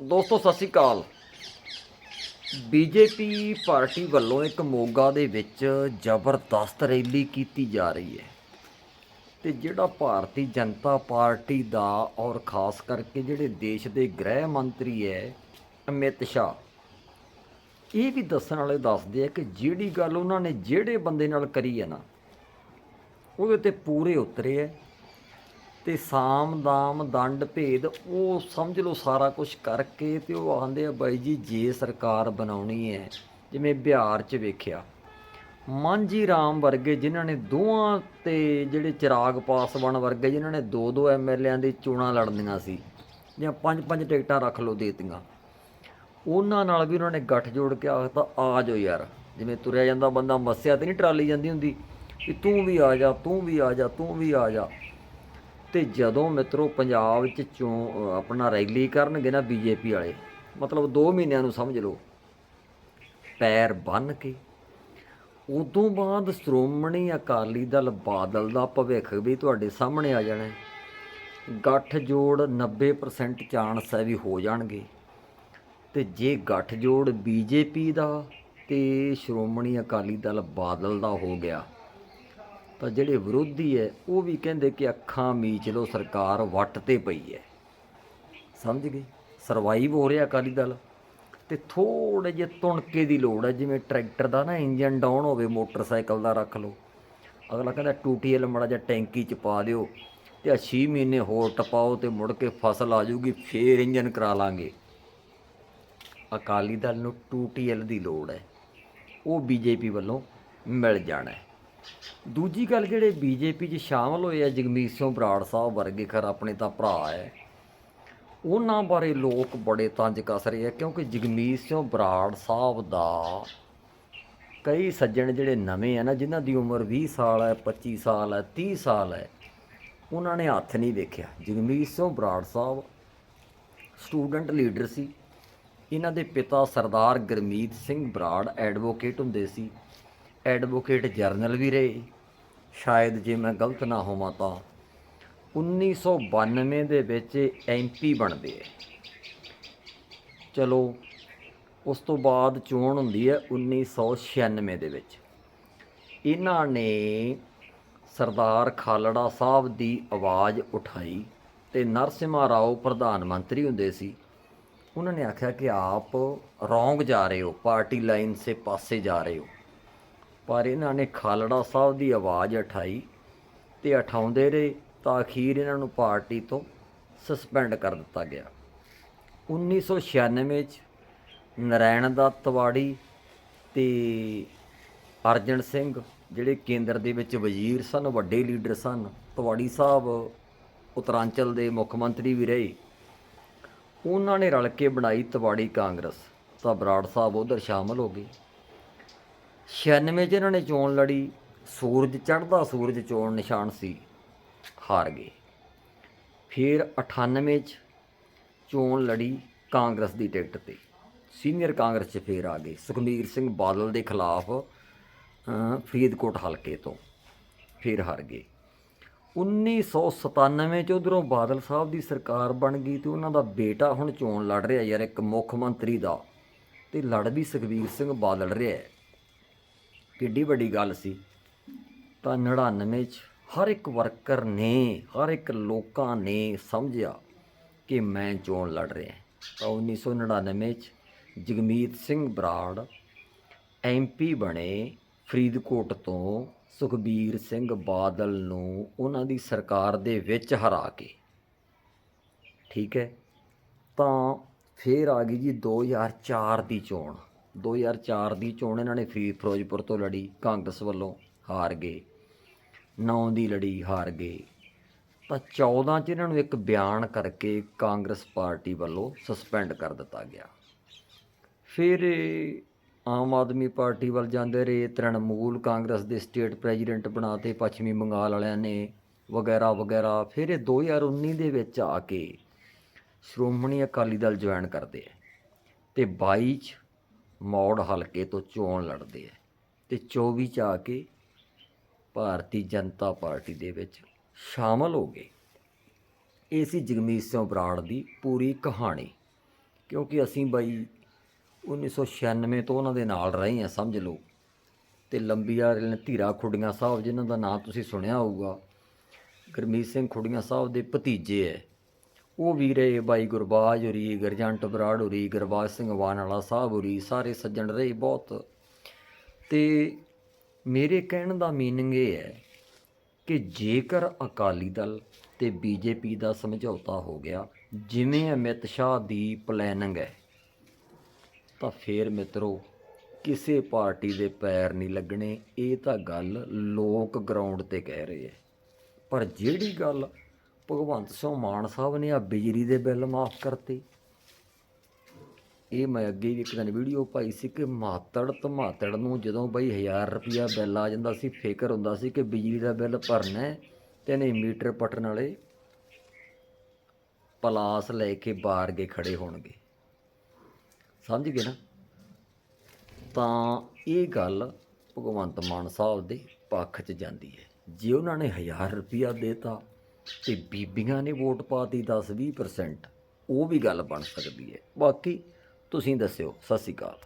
ਦੋਸਤੋ, ਸਤਿ ਸ਼੍ਰੀ ਅਕਾਲ। BJP party ਵੱਲੋਂ ਇੱਕ ਮੋਗਾ ਦੇ ਵਿੱਚ ਜ਼ਬਰਦਸਤ ਰੈਲੀ ਕੀਤੀ ਜਾ ਰਹੀ ਹੈ। ਤੇ ਜਿਹੜਾ ਭਾਰਤੀ ਜਨਤਾ ਪਾਰਟੀ ਦਾ ਔਰ ਖਾਸ ਕਰਕੇ ਜਿਹੜੇ ਦੇਸ਼ ਦੇ ਗ੍ਰਹਿ ਮੰਤਰੀ ਹੈ, ਅਮਿਤ ਸ਼ਾਹ, ਇਹ ਵੀ ਦੱਸਣ ਵਾਲੇ ਦੱਸਦੇ ਆ ਕਿ ਜਿਹੜੀ ਗੱਲ ਉਹਨਾਂ ਨੇ ਜਿਹੜੇ ਬੰਦੇ ਨਾਲ ਕਰੀ ਹੈ ਨਾ, ਉਹਦੇ ਤੇ ਪੂਰੇ ਉਤਰੇ ਹੈ। ਤੇ ਸਾਮ ਦਾਮ ਦੰਡ ਭੇਦ, ਉਹ ਸਮਝ ਲਓ ਸਾਰਾ ਕੁਝ ਕਰਕੇ ਤੇ ਉਹ ਆਂਦੇ ਆ ਬਾਈ ਜੀ, ਜੇ ਸਰਕਾਰ ਬਣਾਉਣੀ ਹੈ, ਜਿਵੇਂ ਬਿਹਾਰ 'ਚ ਵੇਖਿਆ। ਮਾਂਜੀ ਰਾਮ ਵਰਗੇ ਜਿਨ੍ਹਾਂ ਨੇ ਦੋਵਾਂ ਤੇ ਜਿਹੜੇ ਚਿਰਾਗ ਪਾਸਵਾਨ ਵਰਗੇ ਜਿਨ੍ਹਾਂ ਨੇ ਦੋ ਦੋ ਐਮਐਲਏਆਂ ਦੀ ਚੋਣਾਂ ਲੜਨੀਆਂ ਸੀ, ਜਾਂ ਪੰਜ ਪੰਜ ਟਿਕਟਾਂ ਰੱਖ ਲਓ ਦੇਤੀਆਂ। ਉਹਨਾਂ ਨਾਲ ਵੀ ਉਹਨਾਂ ਨੇ ਗੱਠ ਜੋੜ ਕੇ ਆਖਤਾ ਆ ਜਾਓ ਯਾਰ, ਜਿਵੇਂ ਤੁਰਿਆ ਜਾਂਦਾ ਬੰਦਾ, ਮੱਸਿਆ ਤੇ ਨਹੀਂ ਟਰਾਲੀ ਜਾਂਦੀ ਹੁੰਦੀ, ਵੀ ਤੂੰ ਵੀ ਆ ਜਾ, ਤੂੰ ਵੀ ਆ ਜਾ, ਤੂੰ ਵੀ ਆ ਜਾ। ਤੇ ਜਦੋਂ ਮਿੱਤਰੋ ਪੰਜਾਬ ਵਿੱਚ ਚੋਂ ਆਪਣਾ ਰੈਲੀ ਕਰਨਗੇ ਨਾ ਬੀਜੇਪੀ ਵਾਲੇ, ਮਤਲਬ 2 ਮਹੀਨਿਆਂ ਨੂੰ ਸਮਝ ਲਓ, ਪੈਰ ਬੰਨ ਕੇ, ਉਦੋਂ ਬਾਅਦ ਸ਼੍ਰੋਮਣੀ ਅਕਾਲੀ ਦਲ ਬਾਦਲ ਦਾ ਭਵਿੱਖ ਵੀ ਤੁਹਾਡੇ ਸਾਹਮਣੇ ਆ ਜਾਣਾ ਹੈ। ਗੱਠ ਜੋੜ 90% ਚਾਂਸ ਹੈ ਵੀ ਹੋ ਜਾਣਗੇ ਤੇ ਜੇ ਗੱਠ ਜੋੜ ਬੀਜੇਪੀ ਦਾ ਤੇ ਸ਼੍ਰੋਮਣੀ ਅਕਾਲੀ ਦਲ ਬਾਦਲ ਦਾ ਹੋ ਗਿਆ ਤਾਂ ਜਿਹੜੇ ਵਿਰੋਧੀ ਹੈ, ਉਹ ਵੀ ਕਹਿੰਦੇ ਕਿ ਅੱਖਾਂ ਮੀਚ ਲੋ ਸਰਕਾਰ ਵੱਟ ਤੇ ਪਈ ਹੈ। ਸਮਝ ਗਏ? ਸਰਵਾਈਵ ਹੋ ਰਿਹਾ ਅਕਾਲੀ ਦਲ। ਤੇ ਥੋੜੇ ਜਿਹੇ ਤੁਣਕੇ ਦੀ ਲੋੜ ਹੈ, ਜਿਵੇਂ ਟਰੈਕਟਰ ਦਾ ਨਾ ਇੰਜਨ ਡਾਊਨ ਹੋਵੇ, ਮੋਟਰਸਾਈਕਲ ਦਾ ਰੱਖ ਲਓ। ਅਗਲਾ ਕਹਿੰਦਾ ਟੂਟੀ ਐਲ ਮੜਾ ਜਿਹਾ ਟੈਂਕੀ ਚ ਪਾ ਦਿਓ ਤੇ ਆ 6 ਮਹੀਨੇ ਹੋਰ ਟਪਾਓ ਤੇ ਮੁੜ ਕੇ ਫਸਲ ਆ ਜਾਊਗੀ, ਫੇਰ ਇੰਜਨ ਕਰਾ ਲਾਂਗੇ। ਅਕਾਲੀ ਦਲ ਨੂੰ ਟੂਟੀ ਐਲ ਦੀ ਲੋੜ ਹੈ। ਉਹ ਬੀਜੇਪੀ ਵੱਲੋਂ ਮਿਲ ਜਾਣਾ ਹੈ। ਦੂਜੀ ਗੱਲ ਜਿਹੜੇ ਬੀਜੇਪੀ 'ਚ ਸ਼ਾਮਲ ਹੋਏ ਆ ਜਗਮੀਤ ਸਿੰਘ ਬਰਾੜ ਸਾਹਿਬ ਵਰਗੇ ਖਰ ਆਪਣੇ ਤਾਂ ਭਰਾ ਹੈ ਉਹਨਾਂ ਬਾਰੇ ਲੋਕ ਬੜੇ ਤੰਜ ਕੱਸ ਰਹੇ ਆ ਕਿਉਂਕਿ ਜਗਮੀਤ ਸਿੰਘ ਬਰਾੜ ਸਾਹਿਬ ਦਾ ਕਈ ਸੱਜਣ ਜਿਹੜੇ ਨਵੇਂ ਆ ਨਾ, ਜਿਨ੍ਹਾਂ ਦੀ ਉਮਰ 20 ਸਾਲ ਹੈ 25 ਸਾਲ ਹੈ 30 ਸਾਲ ਹੈ ਉਹਨਾਂ ਨੇ ਹੱਥ ਨਹੀਂ ਦੇਖਿਆ ਜਗਮੀਤ ਸਿੰਘ ਬਰਾੜ ਸਾਹਿਬ ਸਟੂਡੈਂਟ ਲੀਡਰ ਸੀ। ਇਹਨਾਂ ਦੇ ਪਿਤਾ ਸਰਦਾਰ ਗੁਰਮੀਤ ਸਿੰਘ ਬਰਾੜ ਐਡਵੋਕੇਟ ਹੁੰਦੇ ਸੀ। ਐਡਵੋਕੇਟ ਜਰਨਲ ਵੀ ਰਹੇ। ਸ਼ਾਇਦ ਜੇ ਮੈਂ ਗਲਤ ਨਾ ਹੋਵਾਂ ਤਾਂ 1992 ਦੇ ਵਿੱਚ ਐਮਪੀ ਬਣਦੇ ਹੈ ਚਲੋ, ਉਸ ਤੋਂ ਬਾਅਦ ਚੋਣ ਹੁੰਦੀ ਹੈ 1996 ਦੇ ਵਿੱਚ। ਇਹਨਾਂ ਨੇ ਸਰਦਾਰ ਖਾਲੜਾ ਸਾਹਿਬ ਦੀ ਆਵਾਜ਼ ਉਠਾਈ ਤੇ ਨਰਸਿਮਹਾ ਰਾਓ ਪ੍ਰਧਾਨ ਮੰਤਰੀ ਹੁੰਦੇ ਸੀ। ਉਹਨਾਂ ਨੇ ਆਖਿਆ ਕਿ ਆਪ ਰੋਂਗ ਜਾ ਰਹੇ ਹੋ, ਪਾਰਟੀ ਲਾਈਨ ਸੇ ਪਾਸੇ ਜਾ ਰਹੇ ਹੋ। ਪਰ ਇਹਨਾਂ ਨੇ ਖਾਲੜਾ ਸਾਹਿਬ ਦੀ ਆਵਾਜ਼ ਉਠਾਈ ਤੇ ਉਠਾਉਂਦੇ ਰਹੇ ਤਾਂ ਅਖੀਰ ਇਹਨਾਂ ਨੂੰ ਪਾਰਟੀ ਤੋਂ ਸਸਪੈਂਡ ਕਰ ਦਿੱਤਾ ਗਿਆ। 1996 ਚ ਨਰਾਇਣ ਦਾ ਤਵਾੜੀ ਤੇ ਅਰਜਨ ਸਿੰਘ, ਜਿਹੜੇ ਕੇਂਦਰ ਦੇ ਵਿੱਚ ਵਜ਼ੀਰ ਸਨ, ਵੱਡੇ ਲੀਡਰ ਸਨ, ਤਵਾੜੀ ਸਾਹਿਬ, ਉਤਰਾਂਚਲ ਦੇ ਮੁੱਖ ਮੰਤਰੀ ਵੀ ਰਹੇ। ਉਹਨਾਂ ਨੇ ਰਲ ਕੇ ਬਣਾਈ ਤਵਾੜੀ ਕਾਂਗਰਸ। ਤਾਂ ਬਰਾੜ ਸਾਹਿਬ ਉਧਰ ਸ਼ਾਮਲ ਹੋ ਗਏ। 96 ਚ ਇਹਨਾਂ ਨੇ ਚੋਣ ਲੜੀ, ਸੂਰਜ ਚੜ੍ਹਦਾ ਸੂਰਜ ਚੋਣ ਨਿਸ਼ਾਨ ਸੀ, ਹਾਰ ਗਏ। ਫਿਰ 98 ਚ ਚੋਣ ਲੜੀ ਕਾਂਗਰਸ ਦੀ ਟਿਕਟ ਤੇ। ਸੀਨੀਅਰ ਕਾਂਗਰਸ 'ਚ ਫੇਰ ਆ ਗਏ ਸੁਖਮੀਰ ਸਿੰਘ ਬਾਦਲ ਦੇ ਖਿਲਾਫ ਫਰੀਦਕੋਟ ਹਲਕੇ ਤੋਂ, ਫਿਰ ਹਾਰ ਗਏ। 1997 ਚ ਉਧਰੋਂ ਬਾਦਲ ਸਾਹਿਬ ਦੀ ਸਰਕਾਰ ਬਣ ਗਈ ਤੇ ਉਹਨਾਂ ਦਾ ਬੇਟਾ ਹੁਣ ਚੋਣ ਲੜ ਰਿਹਾ ਯਾਰ ਇੱਕ ਮੁੱਖ ਮੰਤਰੀ ਦਾ, ਤੇ ਲੜ ਵੀ ਸੁਖਬੀਰ ਸਿੰਘ ਬਾਦਲ ਰਿਹਾ ਕਿੱਡੀ ਵੱਡੀ ਗੱਲ ਸੀ। ਤਾਂ 99 ਚ ਹਰ ਇੱਕ ਵਰਕਰ ਨੇ, ਹਰ ਇੱਕ ਲੋਕਾਂ ਨੇ ਸਮਝਿਆ ਕਿ ਮੈਂ ਚੋਣ ਲੜ ਰਿਹਾ ਤਾਂ 1999 ਚ ਜਗਮੀਤ ਸਿੰਘ ਬਰਾੜ ਐਮਪੀ ਬਣੇ ਫਰੀਦਕੋਟ ਤੋਂ ਸੁਖਬੀਰ ਸਿੰਘ ਬਾਦਲ ਨੂੰ ਉਹਨਾਂ ਦੀ ਸਰਕਾਰ ਦੇ ਵਿੱਚ ਹਰਾ ਕੇ। ਠੀਕ ਹੈ? ਤਾਂ ਫੇਰ ਆ ਗਈ ਜੀ 2004 ਦੀ ਚੋਣ। 2004 ਦੀ ਚੋਣ ਇਹਨਾਂ ਨੇ ਫੀ ਫਿਰੋਜ਼ਪੁਰ ਤੋਂ ਲੜੀ, ਕਾਂਗਰਸ ਵੱਲੋਂ ਹਾਰ ਗਏ। 9 ਦੀ ਲੜੀ ਹਾਰ ਗਏ। ਤਾਂ 14 ਚ ਇਹਨਾਂ ਨੂੰ ਇੱਕ ਬਿਆਨ ਕਰਕੇ ਕਾਂਗਰਸ ਪਾਰਟੀ ਵੱਲੋਂ ਸਸਪੈਂਡ ਕਰ ਦਿੱਤਾ ਗਿਆ। ਫਿਰ ਆਮ ਆਦਮੀ ਪਾਰਟੀ ਵੱਲ ਜਾਂਦੇ ਰਹੇ, ਤ੍ਰਿਣਮੂਲ ਕਾਂਗਰਸ ਦੇ ਸਟੇਟ ਪ੍ਰੈਜ਼ੀਡੈਂਟ ਬਣਾਤੇ ਪੱਛਮੀ ਬੰਗਾਲ ਵਾਲਿਆਂ ਨੇ ਵਗੈਰਾ ਵਗੈਰਾ, ਫਿਰ ਇਹ 2019 ਦੇ ਵਿੱਚ ਆ ਕੇ ਸ਼੍ਰੋਮਣੀ ਅਕਾਲੀ ਦਲ ਜੁਆਇਨ ਕਰਦੇ ਆ। ਤੇ 22 ਚ ਮੌੜ ਹਲਕੇ ਤੋਂ ਚੋਣ ਲੜਦੇ ਆ ਤੇ 24 ਚ ਆ ਕੇ ਭਾਰਤੀ ਜਨਤਾ ਪਾਰਟੀ ਦੇ ਵਿੱਚ ਸ਼ਾਮਲ ਹੋ ਗਏ। ਇਹ ਸੀ ਜਗਮੀਤ ਸਿੰਘ ਬਰਾੜ ਦੀ ਪੂਰੀ ਕਹਾਣੀ, ਕਿਉਂਕਿ ਅਸੀਂ ਬਾਈ 1996 ਤੋਂ ਉਹਨਾਂ ਦੇ ਨਾਲ ਰਹੇ ਹਾਂ, ਸਮਝ ਲਓ। ਤੇ ਲੰਬੀ ਵਾਲੇ ਧੀਰਾ ਖੁੱਡੀਆਂ ਸਾਹਿਬ, ਜਿਨ੍ਹਾਂ ਦਾ ਨਾਮ ਤੁਸੀਂ ਸੁਣਿਆ ਹੋਊਗਾ, ਗੁਰਮੀਤ ਸਿੰਘ ਖੁੱਡੀਆਂ ਸਾਹਿਬ ਦੇ ਭਤੀਜੇ ਹੈ। ਉਹ ਵੀ ਰਹੇ ਬਾਈ ਗੁਰਬਾਜ ਹੋਰੀ ਗਰਜੰਟ ਬਰਾੜ ਹੋਰੀ ਗੁਰਬਾਜ ਸਿੰਘ ਵਾਨਾਲਾ ਸਾਹਿਬ ਹੋਰੀ ਸਾਰੇ ਸੱਜਣ ਰਹੇ ਬਹੁਤ। ਤੇ ਮੇਰੇ ਕਹਿਣ ਦਾ ਮੀਨਿੰਗ ਇਹ ਹੈ ਕਿ ਜੇਕਰ ਅਕਾਲੀ ਦਲ ਤੇ ਬੀਜੇਪੀ ਦਾ ਸਮਝੌਤਾ ਹੋ ਗਿਆ, ਜਿਵੇਂ ਅਮਿਤ ਸ਼ਾਹ ਦੀ ਪਲੈਨਿੰਗ ਹੈ, ਤਾਂ ਫੇਰ ਮਿੱਤਰੋ ਕਿਸੇ ਪਾਰਟੀ ਦੇ ਪੈਰ ਨਹੀਂ ਲੱਗਣੇ, ਇਹ ਤਾਂ ਗੱਲ ਲੋਕ ਗਰਾਊਂਡ ਤੇ ਕਹਿ ਰਹੇ ਐ ਪਰ ਜਿਹੜੀ ਗੱਲ ਭਗਵੰਤ ਸਿੰਘ ਮਾਨ ਸਾਹਿਬ ਨੇ ਆ ਬਿਜਲੀ ਦੇ ਬਿੱਲ ਮਾਫ ਕਰਤੇ। ਇਹ ਮੈਂ ਅੱਗੇ ਵੀ ਇੱਕ ਦਿਨ ਵੀਡੀਓ ਪਾਈ ਸੀ ਕਿ ਮਾਤੜ ਧਮਾਤੜ ਨੂੰ ਜਦੋਂ ਬਈ 1000 ਰੁਪਿਆ ਬਿੱਲ ਆ ਜਾਂਦਾ ਸੀ, ਫਿਕਰ ਹੁੰਦਾ ਸੀ ਕਿ ਬਿਜਲੀ ਦਾ ਬਿੱਲ ਭਰਨਾ ਹੈ ਤੇ ਨਹੀਂ ਮੀਟਰ ਪਟਣ ਵਾਲੇ ਪਲਾਸ ਲੈ ਕੇ ਬਾਹਰ ਗਏ ਖੜੇ ਹੋਣਗੇ। ਸਮਝ ਗਏ ਨਾ? ਤਾਂ ਇਹ ਗੱਲ ਭਗਵੰਤ ਮਾਨ ਸਾਹਿਬ ਦੇ ਪੱਖ 'ਚ ਜਾਂਦੀ ਹੈ। ਜੇ ਉਹਨਾਂ ਨੇ 1000 ਰੁਪਿਆ ਦੇਤਾ ਤੇ ਬੀਬੀਆਂ ਨੇ ਵੋਟ ਪਾਤੀ 10 20% ਉਹ ਵੀ ਗੱਲ ਬਣ ਸਕਦੀ ਹੈ। ਬਾਕੀ ਤੁਸੀਂ ਦੱਸਿਓ, ਸਤਿ ਸ਼੍ਰੀ ਅਕਾਲ।